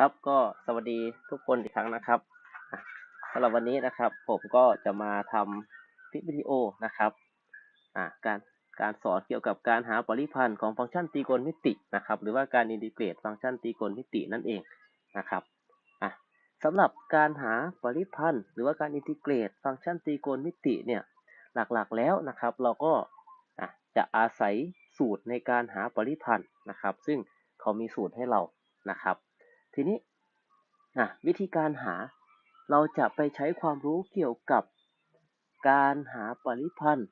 ครับก็สวัสดีทุกคนอีกครั้งนะครับสำหรับวันนี้นะครับ ผมก็จะมาทำคลิปวิดีโอนะครับการการสอนเกี่ยวกับการหาปริพันธ์ของฟังก์ชันตรีโกณมิตินะครับ หรือว่าการอินทิเกรตฟังก์ชันตรีโกณมิตินั่นเองนะครับสำหรับการหาปริพันธ์หรือว่าการอินทิเกรต ฟังก์ชันตรีโกณมิติเนี่ยหลักๆแล้วนะครับ เราก็จะอาศัยสูตรในการหาปริพันธ์นะครับ ซึ่งเขามีสูตรให้เรานะครับ ทีนี้นะวิธีการหาเราจะไปใช้ความรู้เกี่ยวกับการหาปริพันธ์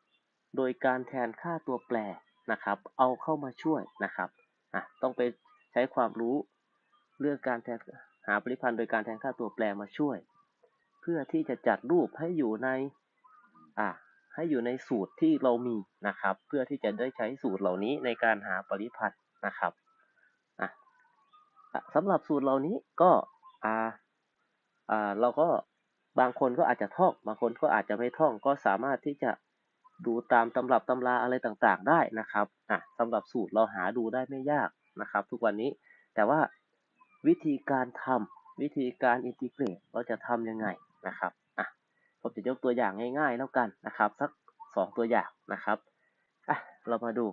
โดยการแทนค่าตัวแปรนะครับ เอาเข้ามาช่วยนะครับต้องไปใช้ความรู้เรื่องการแทนหาปริพันธ์โดยการแทนค่าตัวแปรมาช่วย เพื่อที่จะจัดรูปให้อยู่ในอะให้อยู่ในสูตรที่เรามีนะครับ เพื่อที่จะได้ใช้สูตรเหล่านี้ในการหาปริพันธ์นะครับ สำหรับสูตรเหล่านี้ก็อ่าอ่าเราก็บางคนก็อาจจะท่องบางคนก็อาจจะไม่ท่องก็สามารถที่จะดูตามตำรับตำราอะไรต่างๆ ได้นะครับอะสำหรับสูตรเราหาดูได้ไม่ยากนะครับ ทุกวันนี้แต่ว่าวิธีการทำวิธีการอินทิเกรตเราจะทำยังไงนะครับอะผมจะยกตัวอย่างง่ายๆแล้วกันนะครับ สักสองตัวอย่างนะครับอะเรามาดู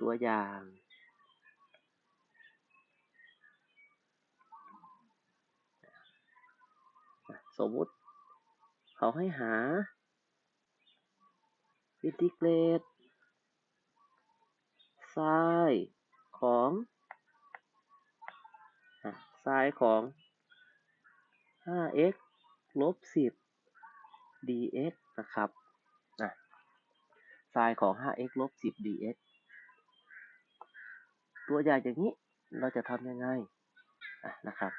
ตัวอย่าง สมมุติเขาให้หาอินทิเกรตไซน์ของไซน์ของ 5x ลบ 10 dx นะครับไซน์ของ 5x ลบ 10 dx ตัวอย่างอย่างนี้เราจะทำยังไงะนะครับ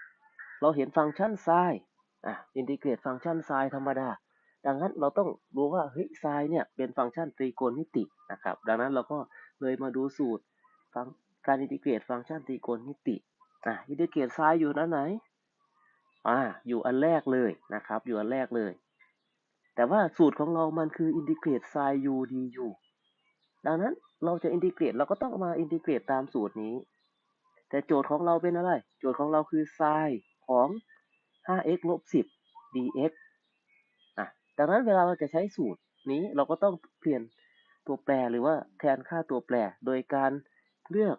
เราเห็นฟังก์ชันไซน์ อะอินทิเกรตฟังก์ชันไซน์ธรรมดา ดังนั้นเราต้องรู้ว่าเฮ้ยไซน์เนี่ยเป็นฟังก์ชันตรีโกณมิตินะครับ ดังนั้นเราก็เลยมาดูสูตรฟังการอินทิเกรตฟังก์ชันตรีโกณมิติอะอินทิเกรตไซน์อยู่นั้นไหนอ่าอยู่อันแรกเลยนะครับ อยู่อันแรกเลย แต่ว่าสูตรของเรามันคืออินทิเกรตไซน์ u du ดังนั้นเราจะอินทิเกรตเราก็ต้องมาอินทิเกรตตามสูตรนี้ แต่โจทย์ของเราเป็นอะไร โจทย์ของเราคือไซน์ของ 5x ลบ10 dx อะดังนั้นเวลาเราจะใช้สูตรนี้เราก็ต้องเปลี่ยนตัวแปรหรือว่าแทนค่าตัวแปร โดยการเลือก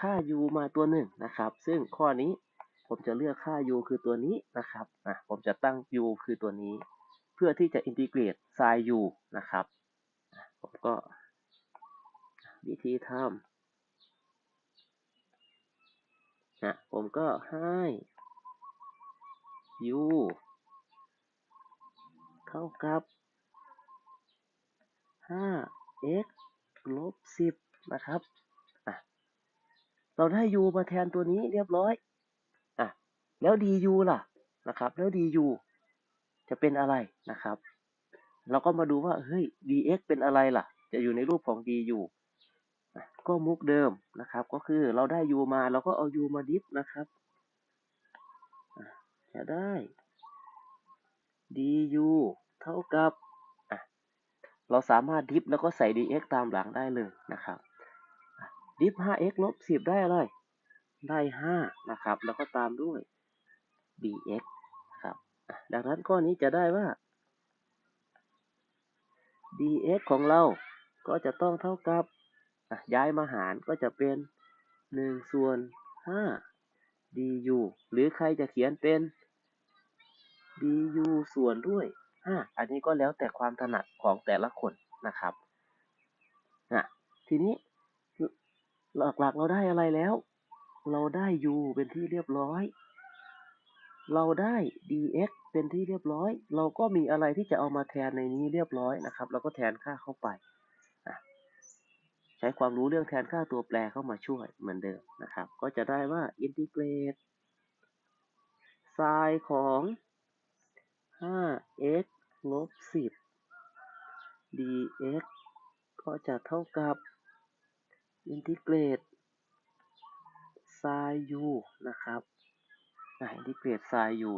ค่า u มาตัวหนึ่งนะครับ ซึ่งข้อนี้ผมจะเลือกค่า u คือตัวนี้นะครับอะผมจะตั้ง u คือตัวนี้ เพื่อที่จะอินทิเกรต sin u นะครับผมก็วิธีทำนะผมก็ให้ u เท่ากับ 5x ลบ 10 นะครับอะเราได้ u มาแทนตัวนี้เรียบร้อยอะแล้ว du ล่ะนะครับ แล้ว du จะเป็นอะไรนะครับ เราก็มาดูว่า เฮ้ย dx เป็นอะไรล่ะ จะอยู่ในรูปของ du ก็มุกเดิมนะครับ ก็คือเราได้ u มาเราก็เอา u มาดิฟนะครับ จะได้ du เท่ากับ เราสามารถดิฟแล้วก็ใส่ dx ตามหลังได้เลยนะครับดิฟ 5x ลบ 10 ได้อะไร ได้ 5 นะครับ แล้วก็ตามด้วย dx ครับ ดังนั้นข้อนี้จะได้ว่า dx ของเราก็จะต้องเท่ากับ ย้ายมาหารก็จะเป็น 1 ส่วน 5 du หรือใครจะเขียนเป็น du ส่วนด้วย5อันนี้ก็แล้วแต่ความถนัดของแต่ละคนนะครับอะทีนี้หลักๆเราได้อะไรแล้ว เราได้ u เป็นที่เรียบร้อย เราได้ dx เป็นที่เรียบร้อย เราก็มีอะไรที่จะเอามาแทนในนี้เรียบร้อยนะครับ เราก็แทนค่าเข้าไปใช้ความรู้เรื่องแทนค่าตัวแปรเข้ามาช่วยเหมือนเดิมนะครับ ก็จะได้ว่า integrate sin ของ 5x ลบ10 dx ก็จะเท่ากับ integrate sin u นะครับอินทิเกรต sin u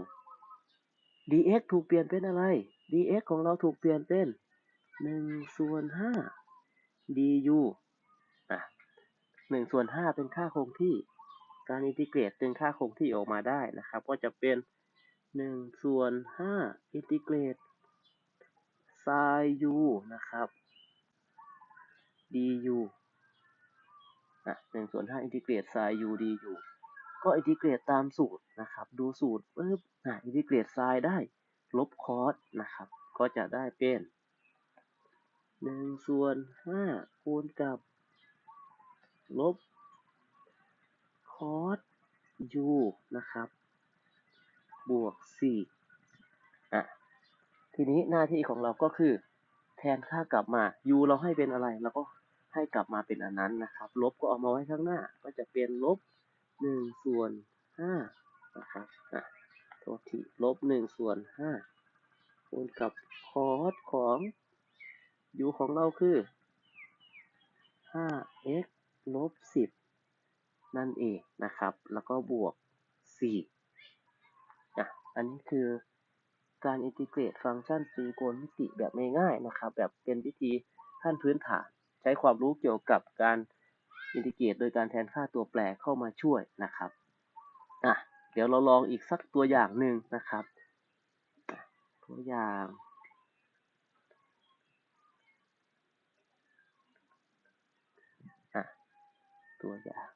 dx ถูกเปลี่ยนเป็นอะไร dx ของเราถูกเปลี่ยนเป็น1ส่วน5 du อะ1ส่วน5เป็นค่าคงที่ การอินทิเกรตดึงค่าคงที่ออกมาได้นะครับ ก็จะเป็น หนึ่งส่วนห้าอินทิเกรตไซน์ยูนะครับ du อะหนึ่งส่วนห้าอินทิเกรตไซน์ u du ก็อินทิเกรตตามสูตรนะครับ ดูสูตรปึ๊บอะอินทิเกรตไซน์ได้ลบคอสนะครับ ก็จะได้เป็นหนึ่งส่วนห้าคูณกับ ลบคอส u นะครับ บวกสี่อะทีนี้หน้าที่ของเราก็คือแทนค่ากลับมา u เราให้เป็นอะไรเราก็ให้กลับมาเป็นอันนั้นนะครับ ลบก็เอามาไว้ข้างหน้า ก็จะเป็นลบหนึ่งส่วนห้านะครับอะโทษทีลบหนึ่งส่วนห้าคูณกับคอสของ u ของเราคือห้า x ลบสิบนั่นเองนะครับ แล้วก็บวกสี่ อันนี้คือการอินทิเกรตฟังก์ชันตรีโกณมิติแบบง่ายๆนะครับ แบบเป็นวิธีขั้นพื้นฐาน ใช้ความรู้เกี่ยวกับการอินทิเกรตโดยการแทนค่าตัวแปรเข้ามาช่วยนะครับอะเดี๋ยวเราลองอีกสักตัวอย่างหนึ่งนะครับ ตัวอย่างอะตัวอย่าง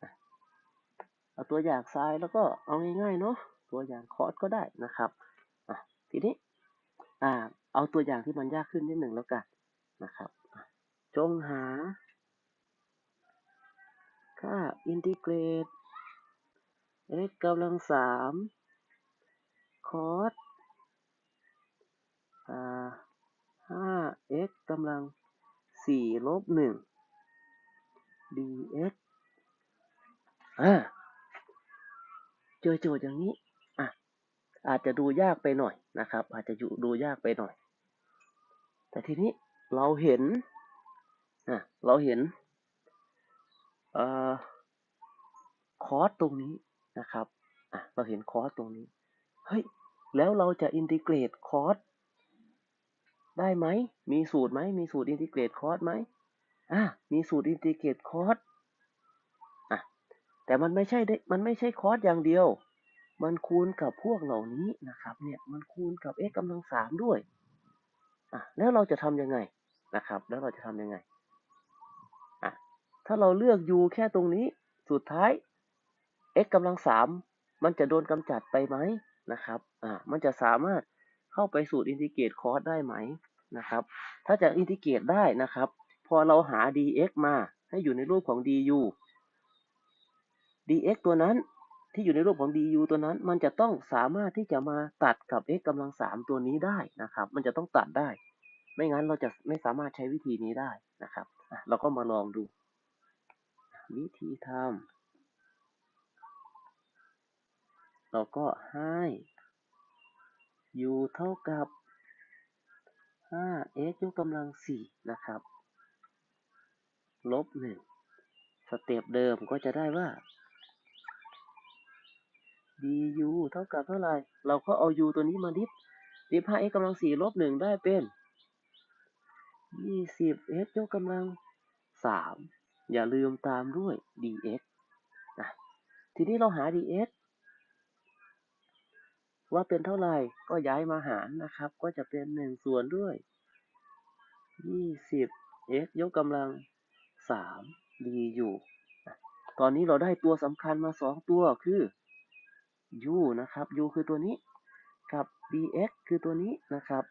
เอา ตัวอย่างซ้ายแล้วก็เอาง่ายๆเนาะตัวอย่างคอร์สก็ได้นะครับอะทีนี้อ่าเอาตัวอย่างที่มันยากขึ้นนิดหนึ่งแล้วกันนะครับจงหาค่าอินทิเกรต x กำลังสามคอสอ่าห้า x กำลังสี่ลบหนึ่ง dx อ่า เจอโจทย์อย่างนี้อะอาจจะดูยากไปหน่อยนะครับ อาจจะอยู่ดูยากไปหน่อย แต่ทีนี้เราเห็นอะเราเห็นเอ่อคอสตรงนี้นะครับอะเราเห็นคอสตรงนี้เฮ้ยแล้วเราจะอินทิเกรตคอสได้ไหม มีสูตรไหม มีสูตรอินทิเกรตคอสไหมอะมีสูตรอินทิเกรตคอส แต่มันไม่ใช่ได้มันไม่ใช่คอสอย่างเดียว มันคูณกับพวกเหล่านี้นะครับ เนี่ยมันคูณกับ x กำลังสามด้วยอะแล้วเราจะทำยังไงนะครับ แล้วเราจะทำยังไงอะถ้าเราเลือก u แค่ตรงนี้สุดท้าย x กำลังสามมันจะโดนกำจัดไปไหมนะครับอ่ามันจะสามารถเข้าไปสูตรอินทิเกรตคอสได้ไหมนะครับ ถ้าจะอินทิเกรตได้นะครับ พอเราหา dx มาให้อยู่ในรูปของ du dx ตัวนั้นที่อยู่ในรูปของ du ตัวนั้น มันจะต้องสามารถที่จะมาตัดกับ x กำลังสามตัวนี้ได้นะครับ มันจะต้องตัดได้ ไม่งั้นเราจะไม่สามารถใช้วิธีนี้ได้นะครับเราก็มาลองดู วิธีทำเราก็ให้ u เท่ากับ 5x ยกกำลังสี่นะครับ ลบหนึ่งสเต็ปเดิมก็จะได้ว่า du เท่ากับเท่าไหร่ เราก็เอา u ตัวนี้มาดิฟดิฟ 5x กำลังสี่ลบหนึ่งได้เป็น 20x ยกกำลังสามอย่าลืมตามด้วย dx นะทีนี้เราหา dx ว่าเป็นเท่าไหร่ ก็ย้ายมาหารนะครับ ก็จะเป็น 1 ส่วนด้วย 20x ยกกำลัง 3 du ตอนนี้เราได้ตัวสำคัญมา 2 ตัวคือ u นะครับ u คือตัวนี้กับ dx คือตัวนี้นะครับ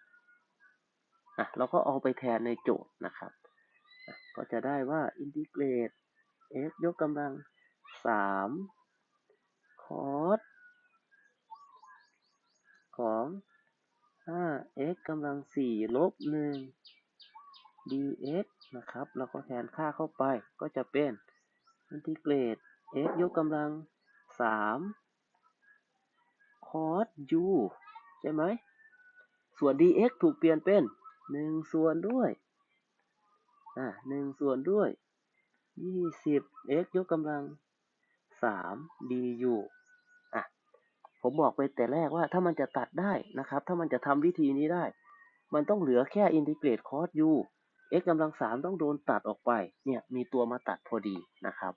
อะเราก็เอาไปแทนในโจทย์นะครับ ก็จะได้ว่าอินทิเกรต x ยกกำลัง 3 cos ของ 5x กำลัง 4 ลบ 1 dx นะครับแล้วก็แทนค่าเข้าไปก็จะเป็นอินทิเกรต x ยกกำลัง 3 cos u ใช่ไหม ส่วน dx ถูกเปลี่ยนเป็น1ส่วนด้วย อ่า1ส่วนด้วย 20x ยกกำลัง3 du อะ ผมบอกไปแต่แรกว่าถ้ามันจะตัดได้นะครับ ถ้ามันจะทำวิธีนี้ได้ มันต้องเหลือแค่ integrate cos u x กำลังสามต้องโดนตัดออกไป เนี่ย มีตัวมาตัดพอดีนะครับ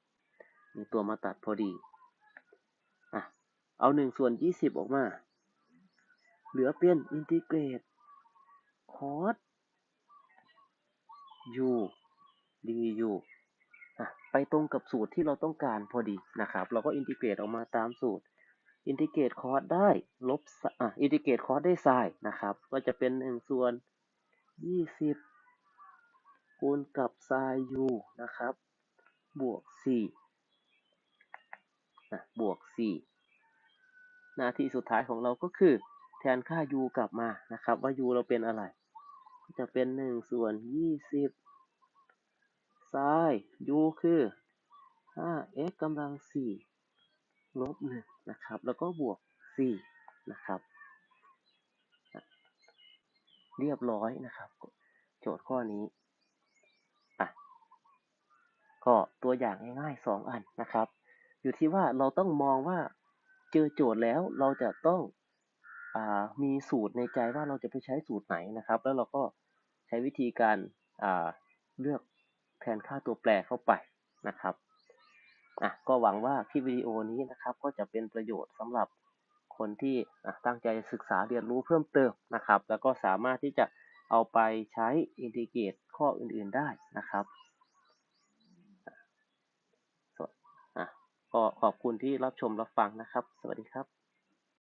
มีตัวมาตัดพอดี เอาหนึ่งส่วนยี่สิบออกมา เหลือเป็น integrate cos u du อะไปตรงกับสูตรที่เราต้องการพอดีนะครับ เราก็อินทิเกรตออกมาตามสูตร อินทิเกรตคอสได้ลบอะอินทิเกรตคอสได้ไซน์นะครับ ก็จะเป็นหนึ่งส่วนยี่สิบคูณกับไซน์ u นะครับ บวกสี่นะบวกสี่ หน้าที่สุดท้ายของเราก็คือแทนค่า u กลับมานะครับ ว่า u เราเป็นอะไร จะเป็นหนึ่งส่วนยี่สิบไซน์ u คือ 5x กำลัง 4 ลบ 1 นะครับ แล้วก็บวก 4 นะครับ เรียบร้อยนะครับ โจทย์ข้อนี้อะก็ตัวอย่างง่ายๆ 2 อันนะครับ อยู่ที่ว่าเราต้องมองว่า เจอโจทย์แล้วเราจะต้องอมีสูตรในใจว่าเราจะไปใช้สูตรไหนนะครับ แล้วเราก็ใช้วิธีการเลือกแทนค่าตัวแปรเข้าไปนะครับอะก็หวังว่าคลิปวิดีโอนี้นะครับ ก็จะเป็นประโยชน์สำหรับคนที่ตั้งใจศึกษาเรียนรู้เพิ่มเติมนะครับ แล้วก็สามารถที่จะเอาไปใช้อินทิเกรตข้ออื่นๆได้นะครับ ก็ขอบคุณที่รับชมรับฟังนะครับ สวัสดีครับ